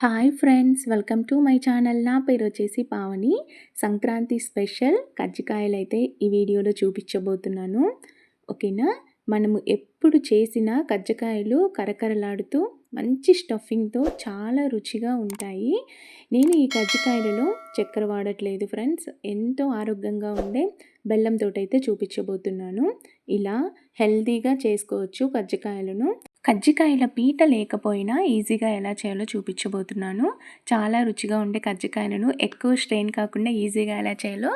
Hi friends welcome to my channel. నా పేరు వచ్చేసి పావని. సంక్రాంతి స్పెషల్ కజ్జికాయలు అయితే ఈ వీడియోలో చూపించబోతున్నాను. ఓకేనా? మనము ఎప్పుడు చేసిన కజ్జికాయలు కరకరలాడుతూ మంచి స్టఫింగ్తో చాలా రుచిగా ఉంటాయి. నేను ఈ కజ్జికాయలలో చక్కెర వాడట్లేదు ఫ్రెండ్స్. ఎంతో ఆరోగ్యంగా ఉండే బెల్లంతో అయితే చూపించబోతున్నాను. ఇలా హెల్తీగా చేసుకోవచ్చు కజ్జికాయలను. కజ్జికాయల పీట లేకపోయినా ఈజీగా ఎలా చేయాలో చూపించబోతున్నాను. చాలా రుచిగా ఉండే కజ్జికాయలను ఎక్కువ స్ట్రెయిన్ కాకుండా ఈజీగా ఎలా చేయాలో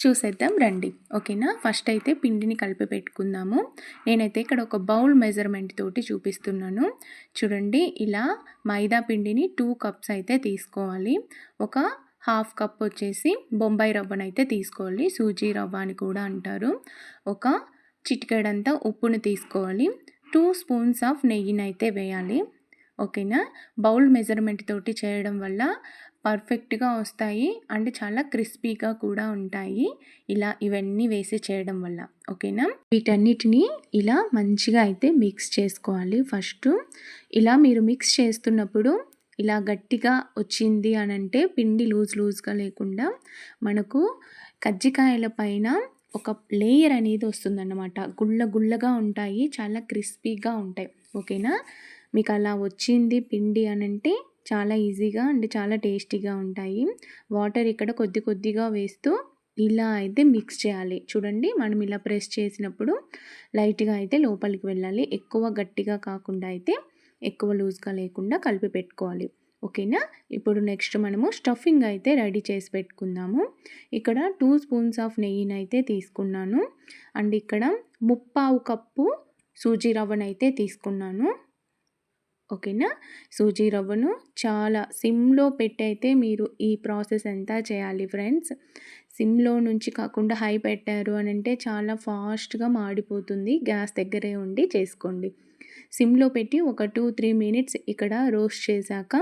చూసేద్దాం రండి. ఓకేనా? ఫస్ట్ అయితే పిండిని కలిపి పెట్టుకుందాము. నేనైతే ఇక్కడ ఒక బౌల్ మెజర్మెంట్ తోటి చూపిస్తున్నాను. చూడండి ఇలా మైదా పిండిని టూ కప్స్ అయితే తీసుకోవాలి. ఒక హాఫ్ కప్ వచ్చేసి బొంబాయి రవ్వనైతే తీసుకోవాలి. సూజీ రవ్వ అని కూడా అంటారు. ఒక చిటికెడంతా ఉప్పును తీసుకోవాలి. టూ స్పూన్స్ ఆఫ్ నెయ్యిని అయితే వేయాలి. ఓకేనా? బౌల్ మెజర్మెంట్ తోటి చేయడం వల్ల పర్ఫెక్ట్గా వస్తాయి అండ్ చాలా క్రిస్పీగా కూడా ఉంటాయి. ఇలా ఇవన్నీ వేసి చేయడం వల్ల. ఓకేనా? వీటన్నిటిని ఇలా మంచిగా అయితే మిక్స్ చేసుకోవాలి. ఫస్ట్ ఇలా మీరు మిక్స్ చేస్తున్నప్పుడు ఇలా గట్టిగా వచ్చింది అని అంటే పిండి లూజ్ లూజ్గా లేకుండా మనకు కజ్జికాయల పైన ఒక లేయర్ అనేది వస్తుందన్నమాట. గుళ్ళ గుళ్ళగా ఉంటాయి. చాలా క్రిస్పీగా ఉంటాయి. ఓకేనా? మీకు అలా వచ్చింది పిండి అని అంటే చాలా ఈజీగా అండ్ చాలా టేస్టీగా ఉంటాయి. వాటర్ ఇక్కడ కొద్ది కొద్దిగా వేస్తూ ఇలా అయితే మిక్స్ చేయాలి. చూడండి మనం ఇలా ప్రెస్ చేసినప్పుడు లైట్గా అయితే లోపలికి వెళ్ళాలి. ఎక్కువ గట్టిగా కాకుండా అయితే ఎక్కువ లూజ్గా లేకుండా కలిపి పెట్టుకోవాలి. ఓకేనా? ఇప్పుడు నెక్స్ట్ మనము స్టఫింగ్ అయితే రెడీ చేసి పెట్టుకుందాము. ఇక్కడ టూ స్పూన్స్ ఆఫ్ నెయ్యిని అయితే తీసుకున్నాను. అండ్ ఇక్కడ ముప్పావు కప్పు సూజీ రవ్వను అయితే తీసుకున్నాను. ఓకేనా? సూజీ రవ్వను చాలా సిమ్లో పెట్టి అయితే మీరు ఈ ప్రాసెస్ అంతా చేయాలి ఫ్రెండ్స్? సిమ్లో నుంచి కాకుండా హై పెట్టారు అని అంటే చాలా ఫాస్ట్గా మాడిపోతుంది. గ్యాస్ దగ్గరే ఉండి చేసుకోండి. సిమ్లో పెట్టి ఒక టూ త్రీ మినిట్స్ ఇక్కడ రోస్ట్ చేశాక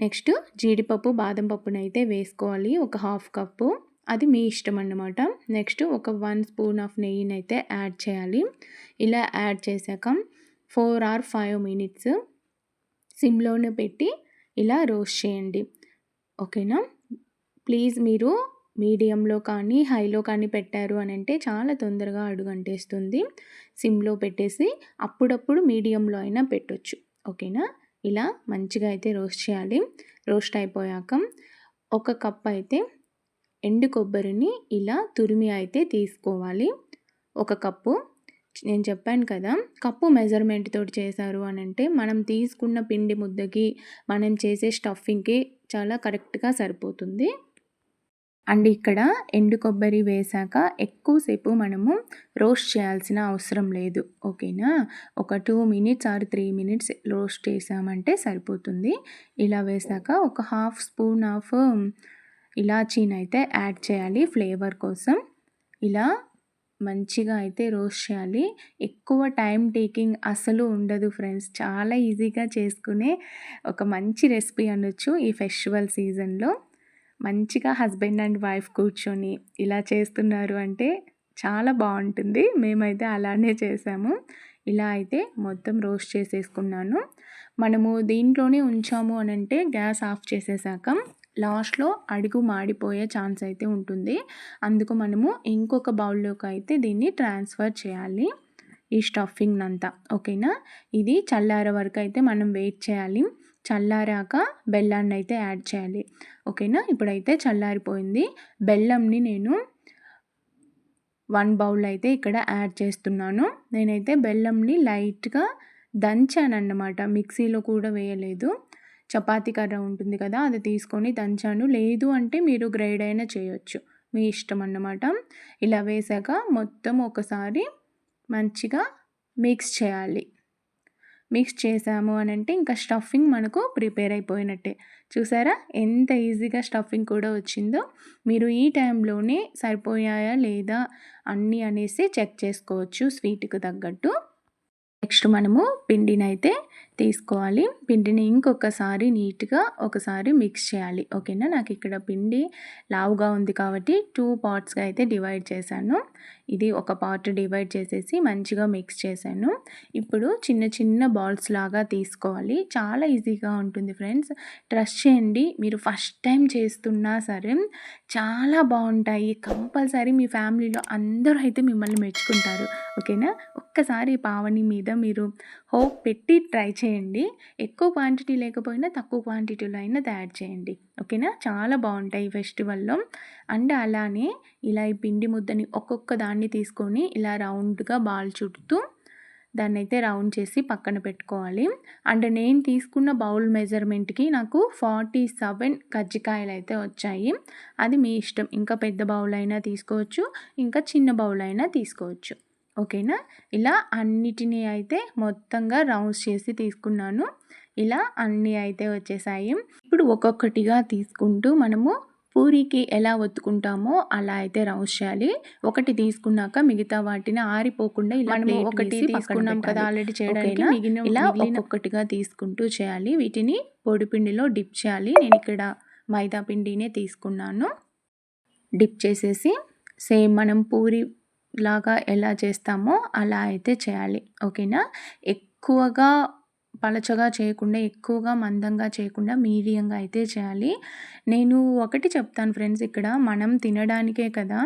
నెక్స్ట్ జీడిపప్పు బాదం పప్పునైతే వేసుకోవాలి. ఒక హాఫ్ కప్పు. అది మీ ఇష్టం అన్నమాట. నెక్స్ట్ ఒక వన్ స్పూన్ ఆఫ్ నెయ్యిని అయితే యాడ్ చేయాలి. ఇలా యాడ్ చేశాక ఫోర్ ఆర్ ఫైవ్ మినిట్స్ సిమ్లోనే పెట్టి ఇలా రోస్ట్ చేయండి. ఓకేనా? ప్లీజ్ మీరు మీడియంలో కానీ హైలో కానీ పెట్టారు అని అంటే చాలా తొందరగా అడుగంటేస్తుంది. సిమ్లో పెట్టేసి అప్పుడప్పుడు మీడియంలో అయినా పెట్టొచ్చు. ఓకేనా? ఇలా మంచిగా అయితే రోస్ట్ చేయాలి. రోస్ట్ అయిపోయాక ఒక కప్ అయితే ఎండు కొబ్బరిని ఇలా తురిమి అయితే తీసుకోవాలి. ఒక కప్పు నేను చెప్పాను కదా కప్పు మెజర్మెంట్ తోటి చేశారు అని అంటే మనం తీసుకున్న పిండి ముద్దకి మనం చేసే స్టఫింగ్కి చాలా కరెక్ట్గా సరిపోతుంది. అండ్ ఇక్కడ ఎండు కొబ్బరి వేశాక ఎక్కువసేపు మనము రోస్ట్ చేయాల్సిన అవసరం లేదు ఓకేనా? ఒక two minutes or three minutes roast చేసామంటే సరిపోతుంది. ఇలా వేశాక ఒక హాఫ్ స్పూన్ ఆఫ్ ఇలాచీని అయితే యాడ్ చేయాలి ఫ్లేవర్ కోసం. ఇలా మంచిగా అయితే రోస్ట్ చేయాలి. ఎక్కువ టైం టేకింగ్ అసలు ఉండదు ఫ్రెండ్స్. చాలా ఈజీగా చేసుకునే ఒక మంచి రెసిపీ అనొచ్చు ఈ ఫెస్టివల్ సీజన్లో. మంచిగా హస్బెండ్ అండ్ వైఫ్ కూర్చొని ఇలా చేస్తున్నారు అంటే చాలా బాగుంటుంది. మేమైతే అలానే చేసాము. ఇలా అయితే మొత్తం రోస్ట్ చేసేసుకున్నాను. మనము దీంట్లోనే ఉంచాము అని అంటే గ్యాస్ ఆఫ్ చేసేసాక లాస్ట్లో అడుగు మాడిపోయే ఛాన్స్ అయితే ఉంటుంది. అందుకు మనము ఇంకొక బౌల్లోకి అయితే దీన్ని ట్రాన్స్ఫర్ చేయాలి. ఈ స్టఫింగ్ అంతా ఓకేనా? ఇది చల్లారే వరకు అయితే మనం వెయిట్ చేయాలి. చల్లారాక బెల్లాన్ని అయితే యాడ్ చేయాలి. ఓకేనా? ఇప్పుడైతే చల్లారిపోయింది. బెల్లంని నేను వన్ బౌల్ అయితే ఇక్కడ యాడ్ చేస్తున్నాను. నేనైతే బెల్లంని లైట్గా దంచాను అన్నమాట మిక్సీలో కూడా వేయలేదు. చపాతీ కర్ర ఉంటుంది కదా అది తీసుకొని దంచాను. లేదు అంటే మీరు గ్రైడ్ అయినా చేయొచ్చు. మీ ఇష్టం అన్నమాట. ఇలా వేసాక మొత్తం ఒకసారి మంచిగా మిక్స్ చేయాలి. మిక్స్ చేసాము అని అంటే ఇంకా స్టఫింగ్ మనకు ప్రిపేర్ అయిపోయినట్టే. చూసారా? ఎంత ఈజీగా స్టఫింగ్ కూడా వచ్చిందో. మీరు ఈ టైంలోనే సరిపోయాయా లేదా అన్నీ అనేసి చెక్ చేసుకోవచ్చు స్వీట్కి తగ్గట్టు. నెక్స్ట్ మనము పిండిని అయితే తీసుకోవాలి. పిండిని ఇంకొకసారి నీట్గా ఒకసారి మిక్స్ చేయాలి. ఓకేనా? నాకు ఇక్కడ పిండి లావుగా ఉంది కాబట్టి టూ పార్ట్స్గా అయితే డివైడ్ చేశాను. ఇది ఒక పార్ట్ డివైడ్ చేసేసి మంచిగా మిక్స్ చేశాను. ఇప్పుడు చిన్న చిన్న బాల్స్ లాగా తీసుకోవాలి. చాలా ఈజీగా ఉంటుంది ఫ్రెండ్స్ ట్రస్ట్ చేయండి. మీరు ఫస్ట్ టైం చేస్తున్నా సరే చాలా బాగుంటాయి. కంపల్సరీ మీ ఫ్యామిలీలో అందరూ అయితే మిమ్మల్ని మెచ్చుకుంటారు. ఓకేనా? ఒక్కసారి పావని మీద మీరు హోప్ పెట్టి ట్రై చేయండి. ఎక్కువ క్వాంటిటీ లేకపోయినా తక్కువ క్వాంటిటీలో అయినా తయారు చేయండి. ఓకేనా? చాలా బాగుంటాయి ఈ ఫెస్టివల్లో అండ్ అలానే ఇలా ఈ పిండి ముద్దని ఒక్కొక్క దాన్ని తీసుకొని ఇలా రౌండ్గా బాల్ చుడుతూ దాన్ని అయితే రౌండ్ చేసి పక్కన పెట్టుకోవాలి. అండ్ నేను తీసుకున్న బౌల్ మెజర్మెంట్కి నాకు ఫార్టీ సెవెన్ కజ్జికాయలు అయితే వచ్చాయి. అది మీ ఇష్టం. ఇంకా పెద్ద బౌల్ అయినా తీసుకోవచ్చు. ఇంకా చిన్న బౌల్ అయినా తీసుకోవచ్చు. ఓకేనా? ఇలా అన్నిటినీ అయితే మొత్తంగా రౌండ్స్ చేసి తీసుకున్నాను. ఇలా అన్నీ అయితే వచ్చేసాయి. ఇప్పుడు ఒక్కొక్కటిగా తీసుకుంటూ మనము పూరికి ఎలా ఒత్తుకుంటామో అలా అయితే రౌండ్స్ చేయాలి. ఒకటి తీసుకున్నాక మిగతా వాటిని ఆరిపోకుండా ఇలా మనము ఒకటి తీసుకున్నాం కదా ఆల్రెడీ చేయడానికి. మిగిలిన ఇలా ఒక్కొక్కటిగా తీసుకుంటూ చేయాలి. వీటిని పొడిపిండిలో డిప్ చేయాలి. నేను ఇక్కడ మైదా పిండినే తీసుకున్నాను. డిప్ చేసేసి సేమ్ మనం పూరి లాగా ఎలా చేస్తామో అలా అయితే చేయాలి. ఓకేనా? ఎక్కువగా పలచగా చేయకుండా ఎక్కువగా మందంగా చేయకుండా మీడియంగా అయితే చేయాలి. నేను ఒకటి చెప్తాను ఫ్రెండ్స్ ఇక్కడ. మనం తినడానికే కదా.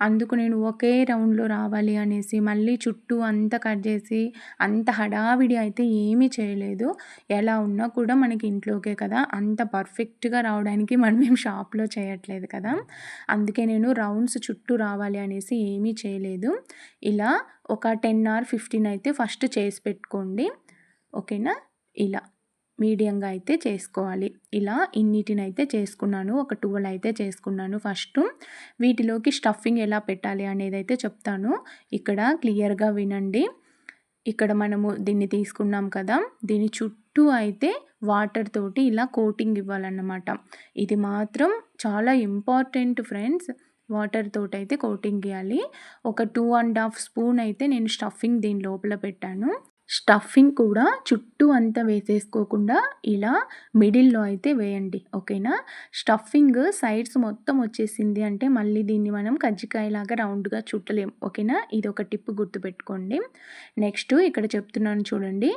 అందుకు నేను ఒకే రౌండ్లో రావాలి అనేసి మళ్ళీ చుట్టూ అంతా కట్ చేసి అంత హడావిడి అయితే ఏమీ చేయలేదు. ఎలా ఉన్నా కూడా మనకి ఇంట్లోకే కదా. అంత పర్ఫెక్ట్గా రావడానికి మనం ఏం షాప్లో చేయట్లేదు కదా. అందుకే నేను రౌండ్స్ చుట్టూ రావాలి అనేసి ఏమీ చేయలేదు. ఇలా ఒక టెన్ ఆర్ ఫిఫ్టీన్ అయితే ఫస్ట్ చేసి పెట్టుకోండి. ఓకేనా? ఇలా మీడియంగా అయితే చేసుకోవాలి. ఇలా ఇన్నిటిని అయితే చేసుకున్నాను ఒక ట్వెల్వ్ అయితే చేసుకున్నాను. ఫస్ట్ వీటిలోకి స్టఫింగ్ ఎలా పెట్టాలి అనేది అయితే చెప్తాను. ఇక్కడ క్లియర్గా వినండి. ఇక్కడ మనము దీన్ని తీసుకున్నాం కదా దీని చుట్టూ అయితే వాటర్ తోటి ఇలా కోటింగ్ ఇవ్వాలన్నమాట. ఇది మాత్రం చాలా ఇంపార్టెంట్ ఫ్రెండ్స్ వాటర్ తోటి అయితే కోటింగ్ ఇవ్వాలి ఒక టూ అండ్ హాఫ్ స్పూన్ అయితే నేను స్టఫింగ్ దీని లోపల పెట్టాను. స్టఫింగ్ కూడా చుట్టూ అంతా వేసేసుకోకుండా ఇలా మిడిల్లో అయితే వేయండి ఓకేనా? స్టఫింగ్ సైడ్స్ మొత్తం వచ్చేసింది అంటే మళ్ళీ దీన్ని మనం కజ్జికాయలాగా రౌండ్గా చుట్టలేం ఓకేనా? ఇది ఒక టిప్ గుర్తుపెట్టుకోండి. నెక్స్ట్ ఇక్కడ చెప్తున్నాను చూడండి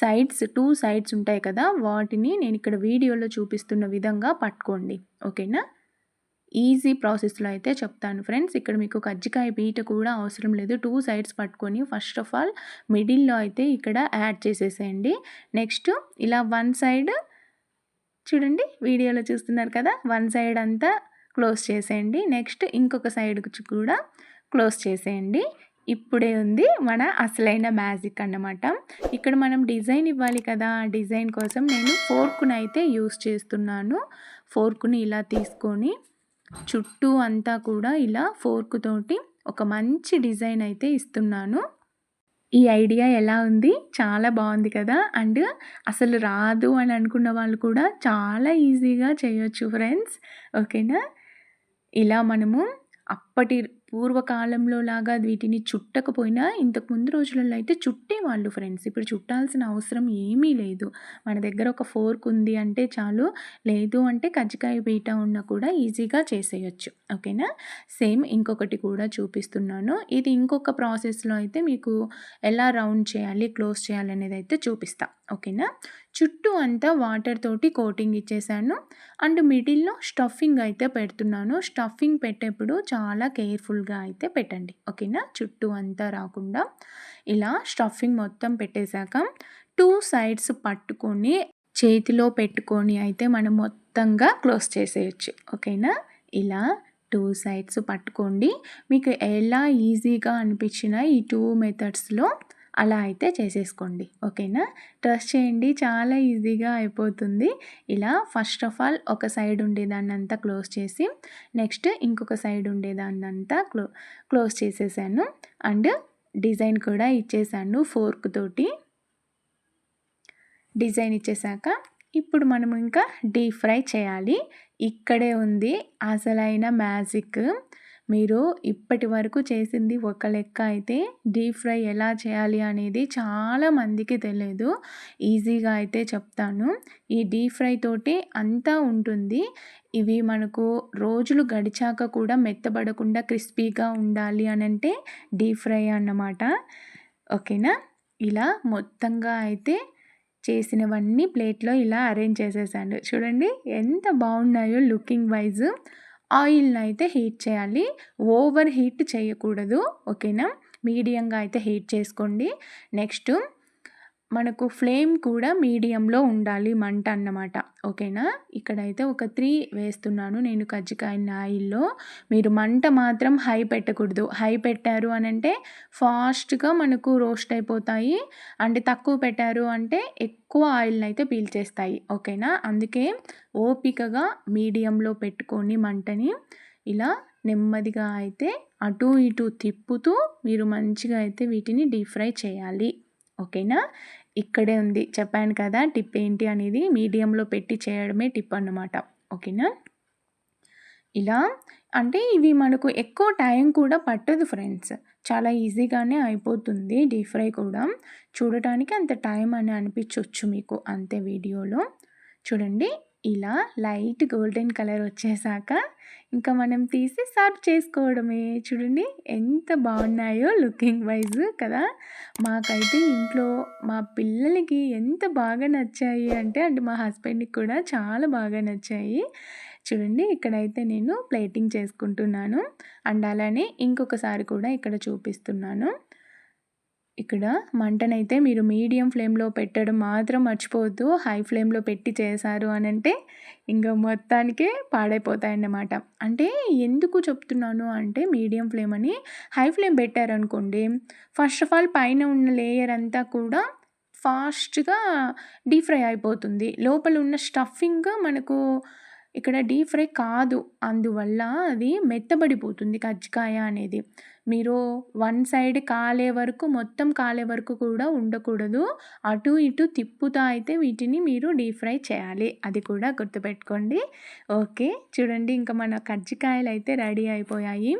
సైడ్స్ టూ సైడ్స్ ఉంటాయి కదా వాటిని నేను ఇక్కడ వీడియోలో చూపిస్తున్న విధంగా పట్టుకోండి ఓకేనా? ఈజీ ప్రాసెస్లో అయితే చెప్తాను ఫ్రెండ్స్. ఇక్కడ మీకు కజ్జికాయ బీట కూడా అవసరం లేదు. టూ సైడ్స్ పట్టుకొని ఫస్ట్ ఆఫ్ ఆల్ మిడిల్లో అయితే ఇక్కడ యాడ్ చేసేసేయండి. నెక్స్ట్ ఇలా వన్ సైడ్ చూడండి వీడియోలో చూస్తున్నారు కదా? వన్ సైడ్ అంతా క్లోజ్ చేసేయండి. నెక్స్ట్ ఇంకొక సైడ్ కూడా క్లోజ్ చేసేయండి. ఇప్పుడే ఉంది మన అసలైన మ్యాజిక్ అన్నమాట. ఇక్కడ మనం డిజైన్ ఇవ్వాలి కదా? డిజైన్ కోసం నేను ఫోర్క్ను అయితే యూస్ చేస్తున్నాను. ఫోర్క్ని ఇలా తీసుకొని చుట్టూ అంతా కూడా ఇలా ఫోర్క్ తోటి ఒక మంచి డిజైన్ అయితే ఇస్తున్నాను. ఈ ఐడియా ఎలా ఉంది? చాలా బాగుంది కదా? అండ్ అసలు రాదు అని అనుకున్న వాళ్ళు కూడా చాలా ఈజీగా చేయొచ్చు ఫ్రెండ్స్. ఓకేనా? ఇలా మనము అప్పటి పూర్వకాలంలో లాగా వీటిని చుట్టకపోయినా ఇంతకు ముందు రోజులలో అయితే చుట్టేవాళ్ళు ఫ్రెండ్స్. ఇప్పుడు చుట్టాల్సిన అవసరం ఏమీ లేదు. మన దగ్గర ఒక ఫోర్క్ ఉంది అంటే చాలు. లేదు అంటే కజ్జికాయ పీట ఉన్నా కూడా ఈజీగా చేసేయచ్చు. ఓకేనా? సేమ్ ఇంకొకటి కూడా చూపిస్తున్నాను. ఇది ఇంకొక ప్రాసెస్లో అయితే మీకు ఎలా రౌండ్ చేయాలి క్లోజ్ చేయాలి అనేది అయితే చూపిస్తా. ఓకేనా? చుట్టూ అంతా వాటర్ తోటి కోటింగ్ ఇచ్చేసాను. అండ్ మిడిల్లో స్టఫింగ్ అయితే పెడుతున్నాను. స్టఫింగ్ పెట్టేప్పుడు చాలా కేర్ఫుల్గా అయితే పెట్టండి. ఓకేనా? చుట్టూ అంతా రాకుండా ఇలా స్టఫింగ్ మొత్తం పెట్టేశాక టూ సైడ్స్ పట్టుకొని చేతిలో పెట్టుకొని అయితే మనం మొత్తంగా క్లోజ్ చేసేయచ్చు. ఓకేనా? ఇలా టూ సైడ్స్ పట్టుకోండి. మీకు ఎలా ఈజీగా అనిపించిన ఈ టూ మెథడ్స్లో అలా అయితే చేసేసుకోండి. ఓకేనా? ట్రస్ట్ చేయండి. చాలా ఈజీగా అయిపోతుంది. ఇలా ఫస్ట్ ఆఫ్ ఆల్ ఒక సైడ్ ఉండేదాన్ని అంతా క్లోజ్ చేసి నెక్స్ట్ ఇంకొక సైడ్ ఉండేదాన్ని అంతా క్లో క్లోజ్ చేసేసాను. అండ్ డిజైన్ కూడా ఇచ్చేసాను ఫోర్క్ తోటి. డిజైన్ ఇచ్చేసాక ఇప్పుడు మనం ఇంకా డీప్ ఫ్రై చేయాలి. ఇక్కడే ఉంది. అసలైన మ్యాజిక్. మీరు ఇప్పటి వరకు చేసింది ఒక లెక్క అయితే డీప్ ఫ్రై ఎలా చేయాలి అనేది చాలా మందికి తెలియదు ఈజీగా అయితే చెప్తాను. ఈ డీప్ ఫ్రై తోటి అంతా ఉంటుంది. ఇవి మనకు రోజులు గడిచాక కూడా మెత్తబడకుండా క్రిస్పీగా ఉండాలి అని అంటే డీప్ ఫ్రై అన్నమాట. ఓకేనా? ఇలా మొత్తంగా అయితే చేసినవన్నీ ప్లేట్లో ఇలా అరేంజ్ చేసేసాను. చూడండి ఎంత బాగున్నాయో లుకింగ్ వైజ్. ఆయిల్ని అయితే హీట్ చేయాలి. ఓవర్ హీట్ చేయకూడదు. ఓకేనా? మీడియంగా అయితే హీట్ చేసుకోండి. నెక్స్ట్ మనకు ఫ్లేమ్ కూడా మీడియంలో ఉండాలి మంట అన్నమాట. ఓకేనా? ఇక్కడైతే ఒక త్రీ వేస్తున్నాను. నేను కజ్జికాయ ఆయిల్లో మీరు మంట మాత్రం హై పెట్టకూడదు. హై పెట్టారు అని అంటే ఫాస్ట్గా మనకు రోస్ట్ అయిపోతాయి. అంటే తక్కువ పెట్టారు అంటే ఎక్కువ ఆయిల్ని అయితే పీల్చేస్తాయి. ఓకేనా? అందుకే ఓపికగా మీడియంలో పెట్టుకొని మంటని ఇలా నెమ్మదిగా అయితే అటు ఇటు తిప్పుతూ మీరు మంచిగా అయితే వీటిని డీప్ ఫ్రై చేయాలి. ఓకేనా? ఇక్కడే ఉంది. చెప్పాను కదా టిప్ ఏంటి అనేది మీడియంలో పెట్టి చేయడమే టిప్ అన్నమాట. ఓకేనా? ఇలా అంటే ఇవి మనకు ఎక్కువ టైం కూడా పట్టదు ఫ్రెండ్స్. చాలా ఈజీగానే అయిపోతుంది డీప్ ఫ్రై కూడా. చూడటానికి అంత టైం అని అనిపించవచ్చు మీకు అంతే వీడియోలో. చూడండి. ఇలా లైట్ గోల్డెన్ కలర్ వచ్చేసాక ఇంకా మనం తీసి సర్వ్ చేసుకోవడమే. చూడండి ఎంత బాగున్నాయో లుకింగ్ వైజ్ కదా. మాకైతే ఇంట్లో మా పిల్లలకి ఎంత బాగా నచ్చాయి అంటే అంటే మా హస్బెండ్కి కూడా చాలా బాగా నచ్చాయి. చూడండి ఇక్కడైతే నేను ప్లేటింగ్ చేసుకుంటున్నాను. అండ్ అలానే ఇంకొకసారి కూడా ఇక్కడ చూపిస్తున్నాను. ఇక్కడ మంటనైతే మీరు మీడియం ఫ్లేమ్లో పెట్టడం మాత్రం మర్చిపోవద్దు. హై ఫ్లేమ్లో పెట్టి చేశారు అని అంటే ఇంకా మొత్తానికే పాడైపోతాయన్నమాట. అంటే ఎందుకు చెప్తున్నాను అంటే మీడియం ఫ్లేమ్ అని హై ఫ్లేమ్ పెట్టారనుకోండి ఫస్ట్ ఆఫ్ ఆల్ పైన ఉన్న లేయర్ అంతా కూడా ఫాస్ట్గా డీప్ ఫ్రై అయిపోతుంది. లోపల ఉన్న స్టఫింగ్ మనకు ఇక్కడ డీప్ ఫ్రై కాదు. అందువల్ల అది మెత్తబడిపోతుంది కజ్జికాయ అనేది. మీరు వన్ సైడ్ కాలే వరకు మొత్తం కాలే వరకు కూడా ఉండకూడదు. అటు ఇటు తిప్పుతా అయితే వీటిని మీరు డీప్ ఫ్రై చేయాలి. అది కూడా గుర్తుపెట్టుకోండి. ఓకే చూడండి ఇంకా మన కజ్జికాయలు అయితే రెడీ అయిపోయాయి.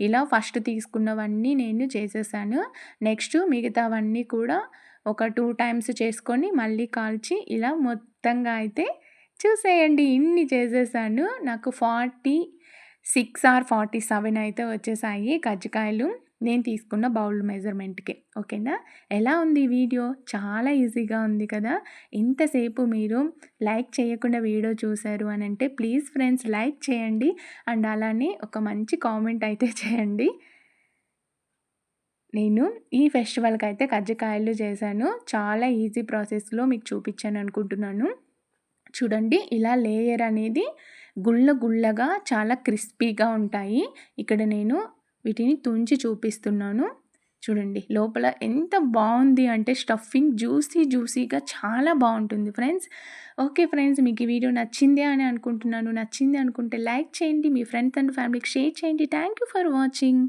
ఇలా ఫస్ట్ తీసుకున్నవన్నీ నేను చేసేసాను. నెక్స్ట్ మిగతావన్నీ కూడా ఒక టూ టైమ్స్ చేసుకొని మళ్ళీ కాల్చి ఇలా మొత్తంగా అయితే చూసేయండి. ఇన్ని చేసేసాను. నాకు forty six or forty seven అయితే వచ్చేసాయి కజ్జికాయలు. నేను తీసుకున్న బౌల్ మెజర్మెంట్కి. ఓకేనా? ఎలా ఉంది వీడియో? చాలా ఈజీగా ఉంది కదా? ఇంతసేపు మీరు లైక్ చేయకుండా వీడియో చూశారు అని అంటే ప్లీజ్ ఫ్రెండ్స్ లైక్ చేయండి. అండ్ అలానే ఒక మంచి కామెంట్ అయితే చేయండి. నేను ఈ ఫెస్టివల్కి అయితే కజ్జికాయలు చేశాను. చాలా ఈజీ ప్రాసెస్లో మీకు చూపించాను అనుకుంటున్నాను. చూడండి ఇలా లేయర్ అనేది గుళ్ళ గుళ్ళగా చాలా క్రిస్పీగా ఉంటాయి. ఇక్కడ నేను వీటిని తుంచి చూపిస్తున్నాను. చూడండి లోపల ఎంత బాగుంది అంటే స్టఫింగ్ జ్యూసీ జ్యూసీగా చాలా బాగుంటుంది ఫ్రెండ్స్. ఓకే ఫ్రెండ్స్ మీకు ఈ వీడియో నచ్చిందే అని అనుకుంటున్నాను. నచ్చింది అనుకుంటే లైక్ చేయండి మీ ఫ్రెండ్స్ అండ్ ఫ్యామిలీకి షేర్ చేయండి. Thank you for watching.